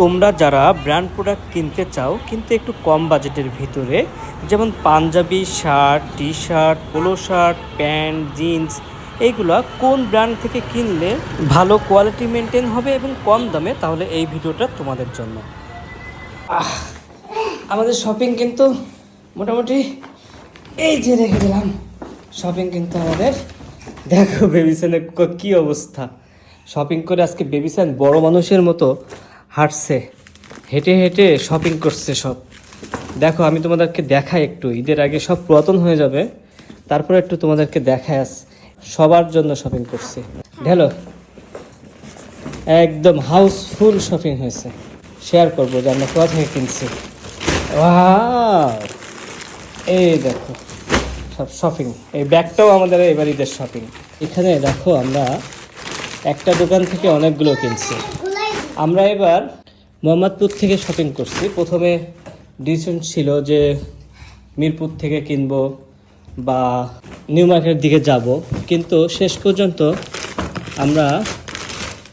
তোমরা যারা brand product কিনতে চাও, কিন্তু একটু কম বাজেটের ভিতরে, যেমন Punjabi shirt T shirt polo shirt pant jeans এইগুলা কোন ব্র্যান্ড থেকে কিনলে ভালো কোয়ালিটি মেনটেন হবে এবং কম দামে, তাহলে এই ভিডিওটা তোমাদের জন্য। আমাদের শপিং কিন্তু মোটামুটি এই যে রেখে দিলাম। শপিং কিন্তু আমাদের, দেখো বেবিসেনের কী অবস্থা। শপিং করে আজকে বেবিসেন বড় মানুষের মতো হাঁটছে। হেঁটে হেঁটে শপিং করছে সব। দেখো, আমি তোমাদেরকে দেখাই একটু। ঈদের আগে সব পুরাতন হয়ে যাবে। তারপরে একটু তোমাদেরকে দেখায় আস সবার জন্য শপিং করছি। ঢেলো। একদম হাউসফুল শপিং হয়েছে। শেয়ার করব যে আমরা কোথা থেকে কিনছি! এই দেখো, সব শপিং এই ব্যাগটাও আমাদের এবার ঈদের শপিং এখানে দেখো আমরা একটা দোকান থেকে অনেকগুলো কিনছি। আমরা এবার মোহাম্মদপুর থেকে শপিং করছি। প্রথমে ডিসিশন ছিল যে মিরপুর থেকে কিনবো বা নিউ মার্কেটের দিকে যাব। কিন্তু শেষ পর্যন্ত আমরা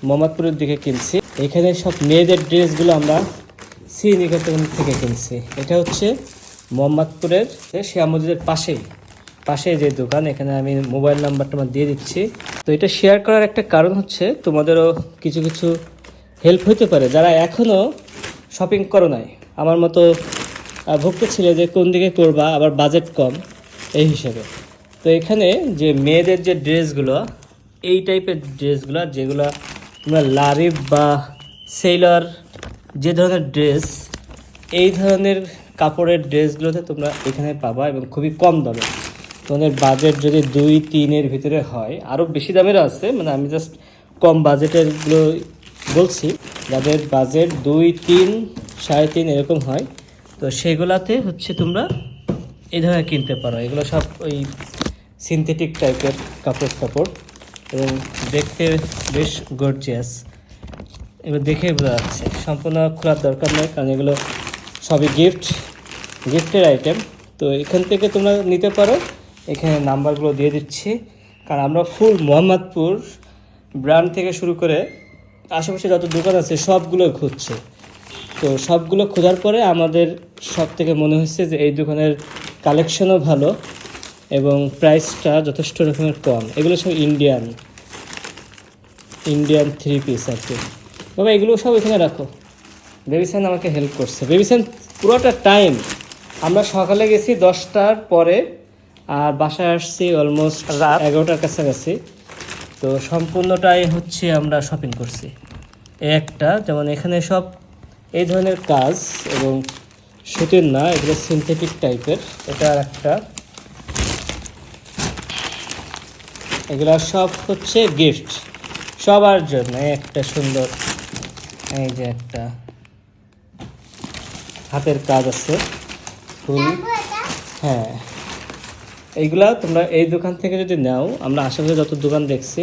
মোহাম্মদপুরের দিকে কিনছি। এখানে সব মেয়েদের ড্রেসগুলো আমরা সি নিকেতন থেকে কিনছি। এটা হচ্ছে মোহাম্মদপুরের শিয়া মসজিদের পাশেই পাশে যে দোকান, এখানে আমি মোবাইল নাম্বারটা আমার দিয়ে দিচ্ছি। তো এটা শেয়ার করার একটা কারণ হচ্ছে তোমাদেরও কিছু কিছু হেল্প হতে পারে, যারা এখনও শপিং করো নাই। আমার মতো ভুগতেছিলে যে কোন দিকে করবা, আবার বাজেট কম, এই হিসেবে। তো এখানে যে মেয়েদের যে ড্রেসগুলো, এই টাইপের ড্রেসগুলো, যেগুলো তোমরা লারিফ বা সেলার যে ধরনের ড্রেস, এই ধরনের কাপড়ের ড্রেসগুলোতে তোমরা এখানে পাবা এবং খুবই কম দামে। তোমাদের বাজেট যদি দুই, তিনের ভিতরে হয় আরও বেশি দামেরও আছে মানে আমি জাস্ট কম বাজেটেরগুলো বলছি, যাদের বাজেট দুই, তিন, সাড়ে তিন এরকম হয়, তো সেগুলাতে হচ্ছে তোমরা এই ধরনের কিনতে পারো। এগুলো সব ওই সিনথেটিক টাইপের কাপড় কাপড়, এবং দেখতে বেশ গর্জিয়াস এবার দেখে বোঝা যাচ্ছে, সম্পূর্ণ খোলার দরকার নয় কারণ এগুলো সবই গিফট গিফটের আইটেম তো এখান থেকে তোমরা নিতে পারো। এখানে নাম্বারগুলো দিয়ে দিচ্ছি। কারণ আমরা ফুল মোহাম্মদপুর ব্র্যান্ড থেকে শুরু করে আশেপাশে যত দোকান আছে সবগুলো খুঁজছে। তো সবগুলো খোঁজার পরে আমাদের সব থেকে মনে হচ্ছে যে এই দোকানের কালেকশনও ভালো এবং প্রাইসটা যথেষ্ট রকমের কম। এগুলো সব ইন্ডিয়ান ইন্ডিয়ান থ্রি পিস আর কি। বাবা এগুলো সব এখানে রাখো। বেবিসান আমাকে হেল্প করছে। বেবিসান পুরোটা টাইম আমরা সকালে গেছি দশটার পরে আর বাসায় আসছি অলমোস্ট রাত। এগারোটার কাছাকাছি। তো সম্পূর্ণটাই হচ্ছে আমরা শপিং করছি। একটা যেমন এখানে সব এই ধরনের কাজ এবং সুতির না এগুলো সিনথেটিক টাইপের এটা আর একটা। এগুলো সব হচ্ছে গিফট সবার জন্য একটা সুন্দর এই যে একটা। হাতের কাজ আছে ফুল। হ্যাঁ। এইগুলা তোমরা এই দোকান থেকে যদি নাও, আমরা আশেপাশে যত দোকান দেখছি,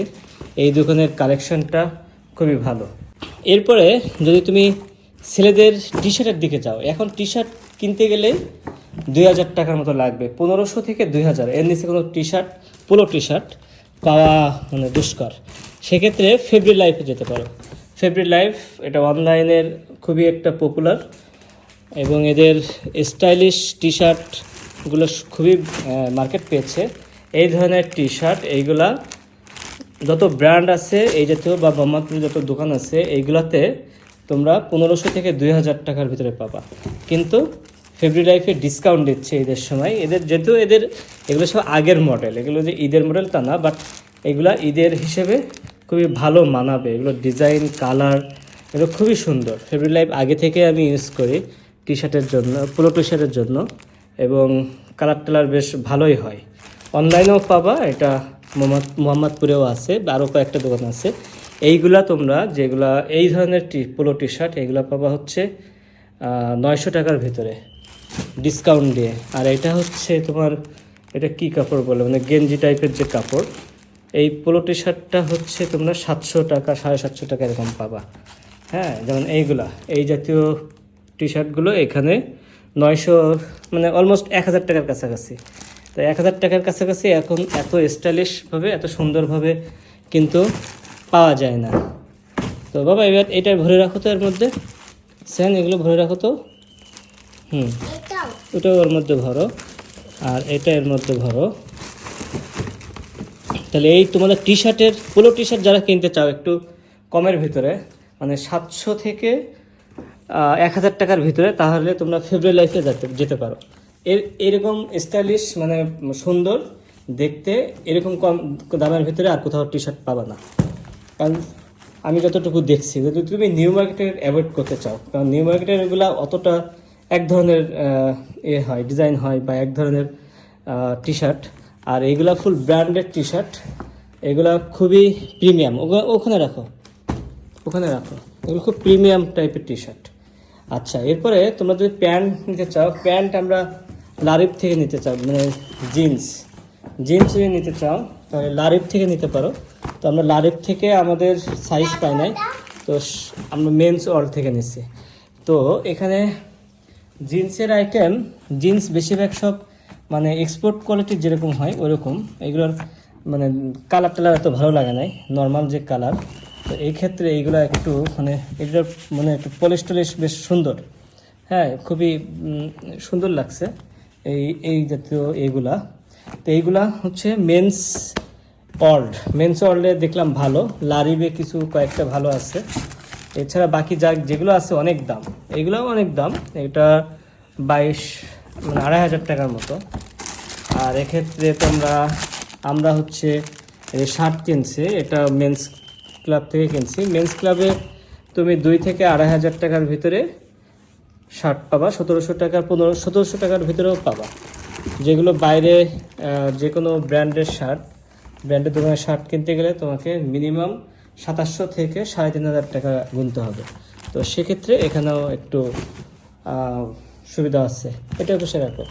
এই দোকানের কালেকশনটা খুবই ভালো। এরপরে যদি তুমি ছেলেদের টি শার্টের দিকে যাও, এখন টি শার্ট কিনতে গেলে দুই হাজার টাকার মতো লাগবে। পনেরোশো থেকে দুই হাজার, এর নিচে কোনো T shirt polo T shirt পাওয়া মানে দুষ্কর। সেক্ষেত্রে ফেব্রি লাইফে যেতে পারো। ফেব্রি লাইফ এটা অনলাইনের খুবই একটা পপুলার এবং এদের স্টাইলিশ টি শার্টগুলো খুবই মার্কেট পেয়েছে। এই ধরনের টি শার্ট এইগুলা যত ব্র্যান্ড আছে, এই জাতীয় বা মোহাম্মদপুরে যত দোকান আছে, এইগুলাতে তোমরা পনেরোশো থেকে দুই হাজার টাকার ভিতরে পাবা। কিন্তু ফেব্রি লাইফে ডিসকাউন্ট দিচ্ছে ঈদের সময়। এদের যেহেতু এদের, এগুলো সব আগের মডেল এগুলো যে ঈদের মডেল তা না বাট এগুলা ঈদের হিসেবে খুবই ভালো মানাবে। এগুলো ডিজাইন কালার এগুলো খুবই সুন্দর। ফেব্রি লাইফ আগে থেকে আমি ইউজ করি টি শার্টের জন্য পুরো টি শার্টের জন্য। এবং কালার টালার বেশ ভালোই হয়। অনলাইনেও পাবা, এটা মোহাম্মদ, মোহাম্মদপুরেও আছে আরও কয়েকটা দোকান আছে। এইগুলা তোমরা যেগুলা, এই ধরনের টি, পোলো টি শার্ট এগুলো পাবা হচ্ছে নয়শো টাকার ভিতরে। ডিসকাউন্ট দিয়ে। আর এটা হচ্ছে তোমার, এটা কি কাপড় বলে? মানে গেঞ্জি টাইপের যে কাপড়, এই পোলো টি শার্টটা হচ্ছে তোমরা সাতশো টাকা, সাড়ে সাতশো টাকা এরকম পাবা। হ্যাঁ যেমন এইগুলা। এই জাতীয় টি শার্টগুলো এখানে নয়শো মানে অলমোস্ট এক হাজার টাকার কাছাকাছি। তো এক হাজার টাকার কাছাকাছি এখন এত স্টাইলিশভাবে এত সুন্দরভাবে কিন্তু পাওয়া যায় না। তো বাবা, এবার এটা ভরে রাখো তো এর মধ্যে। স্যান এগুলো ভরে রাখো তো। হুম। ওটাও ওর মধ্যে ভরো। আর এটা এর মধ্যে ভরো। তাহলে এই তোমাদের টি শার্টের পোলো টি শার্ট যারা কিনতে চাও একটু কমের ভিতরে মানে সাতশো থেকে এক হাজার টাকার ভিতরে, তাহলে তোমরা ফেব্রুয়ারি লাইফে যেতে যেতে পারো। এর এরকম স্টাইলিশ মানে সুন্দর, দেখতে এরকম কম দামের ভিতরে আর কোথাও টি শার্ট পাবে না। কারণ আমি যতটুকু দেখছি, যদি তুমি নিউ মার্কেটের অ্যাভয়েড করতে চাও, কারণ নিউ মার্কেটের এগুলো অতটা এক ধরনের এ হয় ডিজাইন হয় বা এক ধরনের টি শার্ট আর এইগুলা ফুল ব্র্যান্ডেড টি শার্ট এগুলা খুবই প্রিমিয়াম ওখানে রাখো। ওখানে রাখো। এগুলো খুব প্রিমিয়াম টাইপের টি শার্ট আচ্ছা এরপরে তোমরা যদি প্যান্ট নিতে চাও, প্যান্ট আমরা লারিফ থেকে নিতে চাও মানে জিন্স। জিন্স যদি নিতে চাও, তাহলে লারিফ থেকে নিতে পারো। তো আমরা লারিফ থেকে আমাদের সাইজ পাই নাই, তো আমরা মেন্স অল থেকে নিচ্ছি তো এখানে জিন্সের আইটেম জিন্স বেশিরভাগ সব মানে এক্সপোর্ট কোয়ালিটির যেরকম হয়, ওরকম। এগুলোর মানে কালার টালার এত ভালো লাগে নাই নর্মাল যে কালার তো এই ক্ষেত্রে এইগুলো একটু মানে এগুলোর মানে একটু পলিশ টলিশ বেশ সুন্দর। হ্যাঁ খুবই সুন্দর লাগছে এই এই জাতীয় এইগুলা তো এইগুলা হচ্ছে মেন্স অল্ড মেন্স অল্ডে দেখলাম ভালো। লারিবে কিছু কয়েকটা ভালো আছে। এছাড়া বাকি যা, যেগুলো আছে অনেক দাম। এগুলোও অনেক দাম। এটা বাইশ মানে আড়াই হাজার টাকার মতো। আর এক্ষেত্রে তোমরা, আমরা হচ্ছে শার্ট কিনছি। এটা মেন্স ক্লাব থেকে কিনছি। মেন্স ক্লাবে তুমি দুই থেকে আড়াই হাজার টাকার ভিতরে শার্ট পাবা সতেরোশো টাকা পনেরো সতেরোশো টাকার ভিতরেও পাবা। যেগুলো বাইরে যে কোনো ব্র্যান্ডের শার্ট ব্র্যান্ডের দোকানের শার্ট কিনতে গেলে তোমাকে মিনিমাম সাতাশশো থেকে সাড়ে তিন হাজার টাকা গুনতে হবে। তো সেক্ষেত্রে এখানেও একটু সুবিধা আছে। এটা বসে রাখো।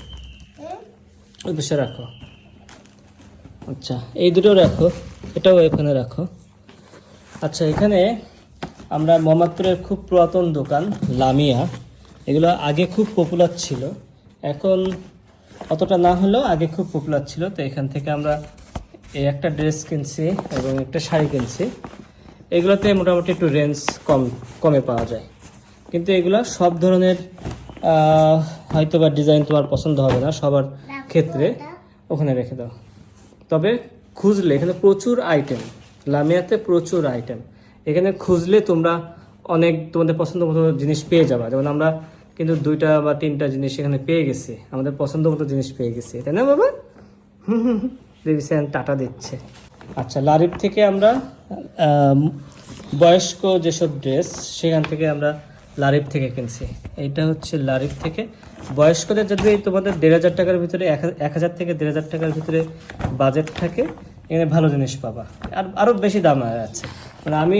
বসে রাখো। আচ্ছা এই দুটো রাখো। এটাও এখানে রাখো। আচ্ছা এখানে আমরা মোহাম্মদপুরের খুব পুরাতন দোকান, লামিয়া। এগুলো আগে খুব পপুলার ছিল। এখন অতটা না হলেও আগে খুব পপুলার ছিল। তো এখান থেকে আমরা এই একটা ড্রেস কিনছি এবং একটা শাড়ি কিনছি। এগুলোতে মোটামুটি একটু রেঞ্জ কম, কমে পাওয়া যায়। কিন্তু এগুলো সব ধরনের হয়তো বা ডিজাইন তোমার পছন্দ হবে না সবার ক্ষেত্রে। ওখানে রেখে দাও। তবে খুঁজলে এখানে প্রচুর আইটেম লামিয়াতে প্রচুর আইটেম এখানে খুঁজলে তোমরা অনেক তোমাদের পছন্দ মতো জিনিস পেয়ে যাবা। যেমন আমরা কিন্তু দুইটা বা তিনটা জিনিস এখানে পেয়ে গেছি। আমাদের পছন্দ মতো জিনিস পেয়ে গেছি। তাই না বাবা। দেবী স্যান টাটা দিচ্ছে। আচ্ছা লারিফ থেকে আমরা বয়স্ক যেসব ড্রেস সেখান থেকে আমরা লারিফ থেকে কিনছি। এইটা হচ্ছে লারিফ থেকে। বয়স্কদের যদি তোমাদের দেড় হাজার টাকার ভিতরে এক হাজার থেকে দেড় হাজার টাকার ভিতরে বাজেট থাকে এখানে ভালো জিনিস পাবা। আর আরও বেশি দাম আছে। মানে আমি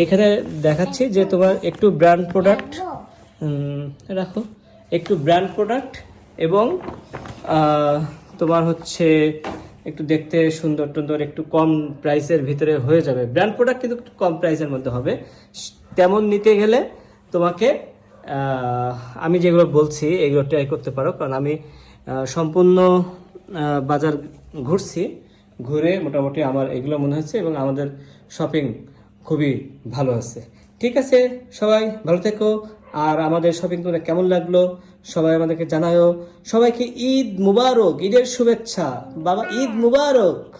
এইখানে দেখাচ্ছি যে তোমার একটু ব্র্যান্ড প্রোডাক্ট রাখো। একটু ব্র্যান্ড প্রোডাক্ট এবং তোমার হচ্ছে একটু দেখতে সুন্দর টুন্দর, একটু কম প্রাইসের ভিতরে হয়ে যাবে। ব্র্যান্ড প্রোডাক্ট কিন্তু একটু কম প্রাইসের মধ্যে হবে। তেমন নিতে গেলে তোমাকে আমি যেগুলো বলছি এগুলো ট্রাই করতে পারো। কারণ আমি সম্পূর্ণ বাজার ঘুরছি। ঘুরে মোটামুটি আমার এগুলো মনে হচ্ছে এবং আমাদের শপিং খুবই ভালো আছে। ঠিক আছে, সবাই ভালো থেকো। আর আমাদের শপিং করে কেমন লাগল, সবাই আমাদেরকে জানায়ও সবাইকে ঈদ মুবারক, ঈদের শুভেচ্ছা। বাবা, ঈদ মুবারক মুবারক!